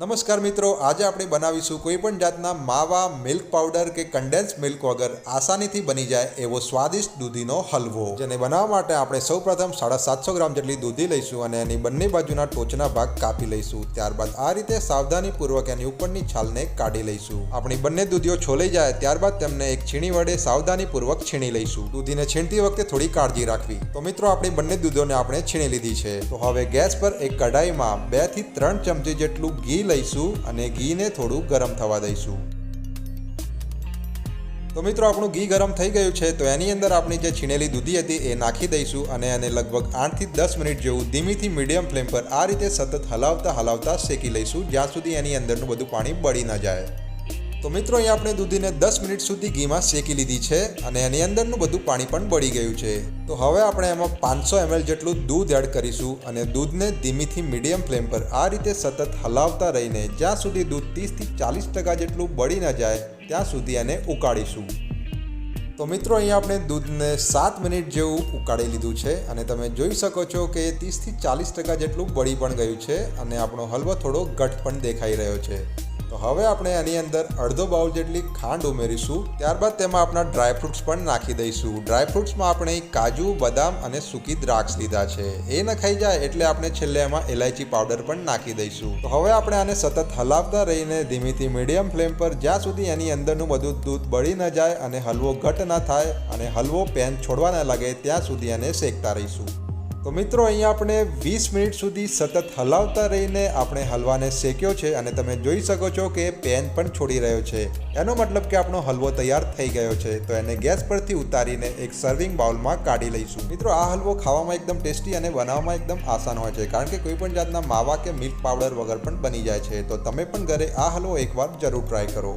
નમસ્કાર મિત્રો, આજે આપણે બનાવીશું કોઈ પણ જાતના માવા મિલ્ક પાવડર કે કન્ડેન્સ મિલ્ક વગર આસાનીથી બની જાય એવો સ્વાદિષ્ટ દૂધીનો હલવો. જેને બનાવવા માટે આપણે સૌપ્રથમ સાડા સાતસો ગ્રામ જેટલી દૂધી લઈશું અને એની બંને બાજુના ટોચના ભાગ કાપી લઈશું. ત્યારબાદ આ રીતે સાવધાનીપૂર્વક એની ઉપરની છાલને કાઢી લઈશું. આપણી બંને દૂધીઓ છોલાઈ જાય ત્યારબાદ તેમને એક છીણી વડે સાવધાનીપૂર્વક છીણી લઈશું. દૂધીને છીણતી વખતે થોડી કાળજી રાખવી. તો મિત્રો, આપણી બંને દૂધોને આપણે છીણી લીધી છે. તો હવે ગેસ પર એક કઢાઈમાં બેથી ત્રણ ચમચી જેટલું ઘી લઈશું અને ઘીને થોડું ગરમ થવા દઈશું. તો મિત્રો, આપણું ઘી ગરમ થઈ ગયું છે, તો એની અંદર આપણી જે છીણેલી દૂધી હતી એ નાખી દઈશું અને એને લગભગ આઠથી દસ મિનિટ જેવું ધીમીથી મીડિયમ ફ્લેમ પર આ રીતે સતત હલાવતા હલાવતા શેકી લઈશું, જ્યાં સુધી એની અંદરનું બધું પાણી બળી ન જાય. તો મિત્રો અહીંયા આપણે દૂધીને દસ મિનિટ સુધી ઘીમાં શેકી લીધી છે અને એની અંદરનું બધું પાણી પણ બળી ગયું છે. તો હવે આપણે એમાં પાંચસો એમએલ જેટલું દૂધ એડ કરીશું અને દૂધને ધીમીથી મીડિયમ ફ્લેમ પર આ રીતે સતત હલાવતા રહીને જ્યાં સુધી દૂધ ત્રીસથી ચાલીસ ટકા જેટલું બળી ન જાય, ત્યાં સુધી એને ઉકાળીશું. તો મિત્રો અહીંયા આપણે દૂધને સાત મિનિટ જેવું ઉકાળી લીધું છે અને તમે જોઈ શકો છો કે ત્રીસથી ચાલીસ ટકા જેટલું બળી પણ ગયું છે અને આપણો હલવો થોડો ઘટ પણ દેખાઈ રહ્યો છે. તો હવે આપણે એની અંદર અડધો બાઉલ જેટલી ખાંડ ઉમેરીશું, ત્યારબાદ તેમાં આપણા ડ્રાયફ્રૂટ્સ પણ નાખી દઈશું. ડ્રાયફ્રૂટ્સમાં આપણે કાજુ, બદામ અને સૂકી દ્રાક્ષ લીધા છે. એ નખાઈ જાય એટલે આપણે છેલ્લે એમાં એલાયચી પાવડર પણ નાખી દઈશું. તો હવે આપણે આને સતત હલાવતા રહીને ધીમીથી મીડિયમ ફ્લેમ પર જ્યાં સુધી એની અંદરનું બધું દૂધ બળી ન જાય અને હલવો ઘટ ના થાય અને હલવો પેન છોડવા ન લાગે, ત્યાં સુધી એને શેકતા રહીશું. તો મિત્રો, અહીંયા આપણે વીસ મિનિટ સુધી સતત હલાવતા રહીને આપણે હલવાને શેક્યો છે અને તમે જોઈ શકો છો કે પેન પણ છોડી રહ્યો છે. એનો મતલબ કે આપણો હલવો તૈયાર થઈ ગયો છે. તો એને ગેસ પરથી ઉતારીને એક સર્વિંગ બાઉલમાં કાઢી લઈશું. મિત્રો, આ હલવો ખાવામાં એકદમ ટેસ્ટી અને બનાવવામાં એકદમ આસાન હોય છે, કારણ કે કોઈ પણ જાતના માવા કે મિલ્ક પાવડર વગર પણ બની જાય છે. તો તમે પણ ઘરે આ હલવો એકવાર જરૂર ટ્રાય કરો.